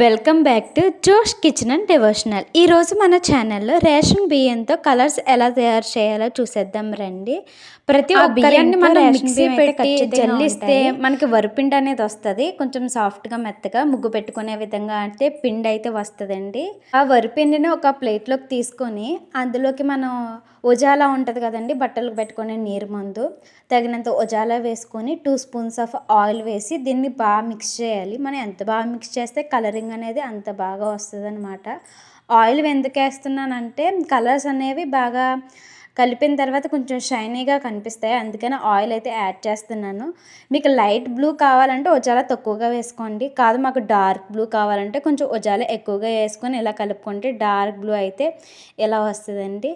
Welcome back to Josh kitchen and devotional. ఈరోజు మన ఛానల్లో రేషన్ బియ్యంతో కలర్స్ ఎలా తయారు చేయాలో చూసేద్దాం రండి. ప్రతి ఒక్క బియ్యాన్ని మనం మిక్సీ పెట్టి జల్లిస్తే. మనకి వరిపిండి అనేది వస్తుంది. కొంచెం సాఫ్ట్గా మెత్తగా ముగ్గు పెట్టుకునే విధంగా అంటే పిండి అయితే వస్తుందండి. ఆ వరిపిండిని ఒక ప్లేట్లోకి తీసుకొని అందులోకి మనం ఉజాలా ఉంటుంది కదండి బట్టలకు పెట్టుకునే నీరు మందు. తగినంత ఉజాలా వేసుకొని టూ స్పూన్స్ ఆఫ్ ఆయిల్ వేసి దీన్ని బాగా మిక్స్ చేయాలి. మనం ఎంత బాగా మిక్స్ చేస్తే కలరింగ్ అనేది అంత బాగా వస్తుంది అనమాట ఆయిల్ ఎందుకు వేస్తున్నానంటే కలర్స్ అనేవి బాగా కలిపిన తర్వాత కొంచెం షైనీగా కనిపిస్తాయి. అందుకని ఆయిల్ అయితే యాడ్ చేస్తున్నాను. మీకు లైట్ బ్లూ కావాలంటే ఉజాలా తక్కువగా వేసుకోండి. కాదు మాకు డార్క్ బ్లూ కావాలంటే కొంచెం ఉజాలా ఎక్కువగా వేసుకొని ఇలా కలుపుకుంటే డార్క్ బ్లూ అయితే ఇలా వస్తుందండి.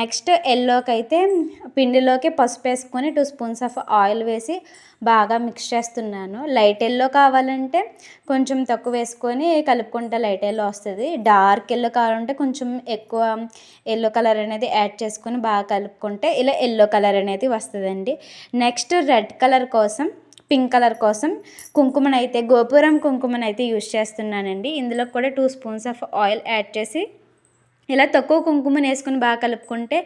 నెక్స్ట్ ఎల్లోకి అయితే పిండిలోకి పసుపు వేసుకొని టూ స్పూన్స్ ఆఫ్ ఆయిల్ వేసి బాగా మిక్స్ చేస్తున్నాను. లైట్ ఎల్లో కావాలంటే కొంచెం తక్కువ వేసుకొని కలుపుకుంటే లైట్ ఎల్లో వస్తుంది. డార్క్ ఎల్లో కావాలంటే కొంచెం ఎక్కువ ఎల్లో కలర్ అనేది యాడ్ చేసుకొని బాగా కలుపుకుంటే ఇలా ఎల్లో కలర్ అనేది వస్తుందండి. నెక్స్ట్ రెడ్ కలర్ కోసం పింక్ కలర్ కోసం కుంకుమనైతే గోపురం కుంకుమనైతే యూజ్ చేస్తున్నానండి. ఇందులో కూడా two spoons of oil add చేసి ఇలా తక్కువ కుంకుమని వేసుకుని బాగా కలుపుకుంటే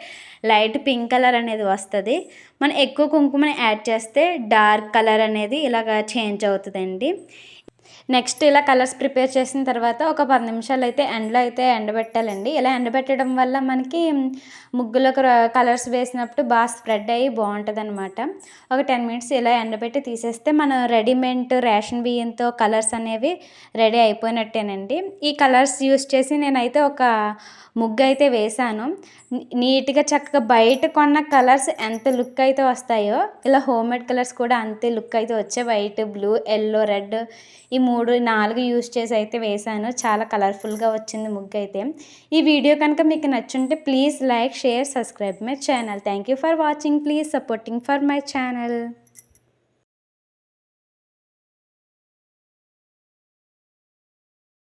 లైట్ పింక్ కలర్ అనేది వస్తుంది. మనం ఎక్కువ కుంకుమని యాడ్ చేస్తే డార్క్ కలర్ అనేది ఇలాగ చేంజ్ అవుతుందండి. నెక్స్ట్ ఇలా కలర్స్ ప్రిపేర్ చేసిన తర్వాత ఒక పది నిమిషాలు అయితే ఎండలో అయితే ఎండబెట్టాలండి. ఇలా ఎండబెట్టడం వల్ల మనకి ముగ్గులకు కలర్స్ వేసినప్పుడు బాగా స్ప్రెడ్ అయ్యి బాగుంటుంది అనమాట ఒక టెన్ మినిట్స్ ఇలా ఎండబెట్టి తీసేస్తే మన రెడీమేడ్ రేషన్ బియ్యంతో కలర్స్ అనేవి రెడీ అయిపోయినట్టేనండి. ఈ కలర్స్ యూస్ చేసి నేనైతే ఒక ముగ్గు అయితే వేశాను నీట్గా చక్కగా బయట కొన్న కలర్స్ ఎంత లుక్ అయితే వస్తాయో ఇలా హోమ్ మేడ్ కలర్స్ కూడా అంతే లుక్ అయితే వచ్చాయి వైట్ బ్లూ ఎల్లో రెడ్ ఈ మూడు నాలుగు యూస్ చేసి అయితే వేశాను. చాలా కలర్ఫుల్గా వచ్చింది ముగ్గు అయితే. ఈ వీడియో కనుక మీకు నచ్చుంటే please like share subscribe my channel. Thank you for watching. Please supporting for my channel.